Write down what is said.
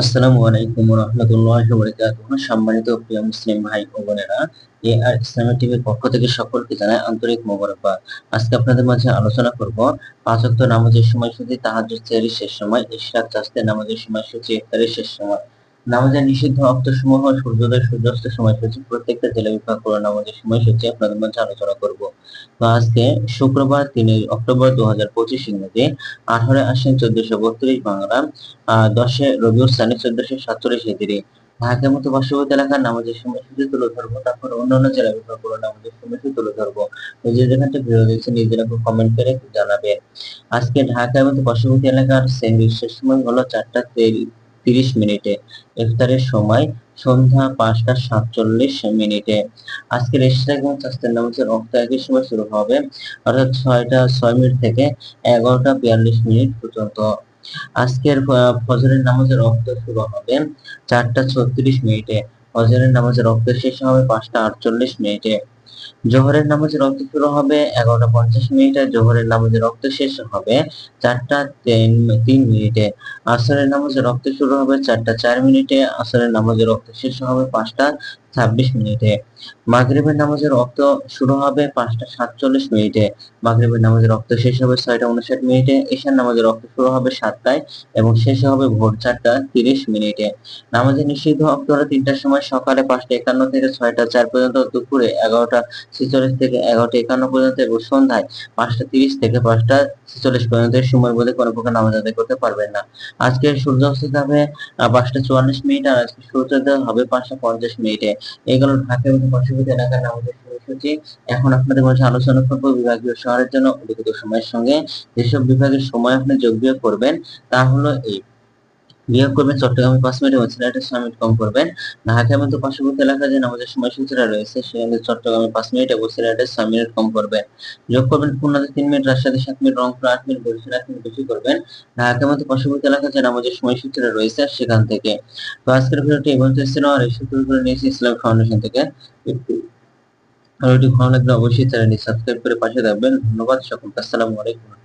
আসসালামু আলাইকুম রহমতুল্লাহ বরকাতুহ সম্মানিত প্রিয় মুসলিম ভাই ও বোনেরা, এ আর ইসলামী টিভির পক্ষ থেকে সকলকে আন্তরিক মোবারকবাদ। আজকে আপনাদের মাঝে আলোচনা করব পাঁচ ওয়াক্ত নামাজের সময়সূচি, তাহাজ্জুদ সেহরির শেষ সময়, ইশরাক চাস্তে নামাজের সময়সূচি ইফতারের শেষ সময়। নামাজের নিষিদ্ধ অক্তসমূহ সূর্যোদয়, সূর্যাস্তের সময়সূচি, প্রত্যেকটা জেলা বিভাগ করে নামাজের সময়সূচি আপনাদের মাঝে আলোচনা করব। আজকে শুক্রবার তিন অক্টোবর দু হাজার পঁচিশ ইংরেজি। আঠারো আশ্বিন চোদ্দশো বত্রিশ বাংলা। দশে সানি চোদ্দশো সাতচল্লিশ ঢাকার মতো পার্শ্ববর্তী এলাকার নামাজের সময়সূচি তুলে ধরবো তারপর অন্যান্য জেলা বিভাগগুলো নামাজের সময়সূচি তুলে ধরবো যে যেখানটা ভিডিও নিজেরা কমেন্ট করে জানাবে। আজকে ঢাকার মতো পার্শ্ববর্তী এলাকার শেষ সময় হলো চারটা তিরিশ মিনিটে। ইফতারের সময় সন্ধ্যা পাঁচটা সাতচল্লিশ মিনিটে। আজকের ইশরাক এবং চাস্তের নামাজের রক্ত একই সময় শুরু হবে অর্থাৎ ছয়টা, ছয় মিনিট থেকে এগারোটা বিয়াল্লিশ মিনিট পর্যন্ত। আজকের ফজরের নামাজের রক্ত শুরু হবে চারটা ছত্রিশ মিনিটে। ফজরের নামাজের রক্ত শেষ হবে পাঁচটা আটচল্লিশ মিনিটে। জোহরের নামাজে রক্ত শুরু হবে এগারোটা পঞ্চাশ মিনিটে, জোহরের নামাজে রক্ত শেষ হবে চারটা তিন মিনিটে। আসরের নামাজে রক্ত শুরু হবে চারটা চার মিনিটে, আসরের নামাজে রক্ত শেষ হবে পাঁচটা ছাব্বিশ মিনিটে। মাগরিবের নামাজের রক্ত শুরু হবে পাঁচটা সাতচল্লিশ মিনিটে। মাগরিবের নামাজের রক্ত শেষ হবে ছয়টা উনষাট মিনিটে। ঈশার নামাজের রক্ত শুরু হবে সাতটায় এবং শেষ হবে ভোর চারটা তিরিশ মিনিটে। নামাজের নিষিদ্ধ অক্ত হলো তিনটার সময় সকালে পাঁচটা একান্ন থেকে ছয়টা চার পর্যন্ত, দুপুরে এগারোটা ছেচল্লিশ থেকে এগারোটা একান্ন পর্যন্ত এবং সন্ধ্যায় পাঁচটা তিরিশ থেকে পাঁচটা ছেচল্লিশ পর্যন্ত সময় বলে কোনো প্রকার নামাজ আদায় করতে পারবেন না। আজকে সূর্যাস্ত হবে পাঁচটা চুয়াল্লিশ মিনিট আর আজকে সূর্যোদয় হবে পাঁচটা পঞ্চাশ মিনিটে। এগুলো ঢাকা এবং পার্শ্ববর্তী এলাকার নামাজের সময়সূচি এখন আপনাদের মাঝে আলোচনা করব বিভাগীয় শহরের জন্য। অধিকৃত সময়ের সঙ্গে যেসব বিভাগের সময় আপনি যোগ করবেন, তা হলো এই। বিয়োগ করবেন চট্টগ্রামে পাঁচ মিনিট এবং সিলেটের ছয় মিনিট কম করবেন। ঢাকার মতো পার্শ্ববর্তী এলাকা যে নামাজের সময়সূচিটা রয়েছে সেখানে চট্টগ্রামে পাঁচ মিনিট এবং সিলেটের ছয় মিনিট কম করবেন। যোগ করবেন খুলনাতে তিন মিনিট রাজশাহী সাত মিনিট, রংপুর আট মিনিট, বরিশাল আট মিনিট বেশি করবেন। ঢাকার মতো পার্শ্ববর্তী এলাকা যে নামাজের সময়সূচিটা রয়েছে, সেখান থেকে। তো আজকের ভিডিওটি এবং ছিল, আর এই শুরু করে নিয়েছি ইসলাম ফাউন্ডেশন থেকে। ভিডিওটি ভালো লাগলে অবশ্যই চ্যানেলটি সাবস্ক্রাইব করে পাশে থাকবেন। ধন্যবাদ, সকলকে আসসালামু আলাইকুম।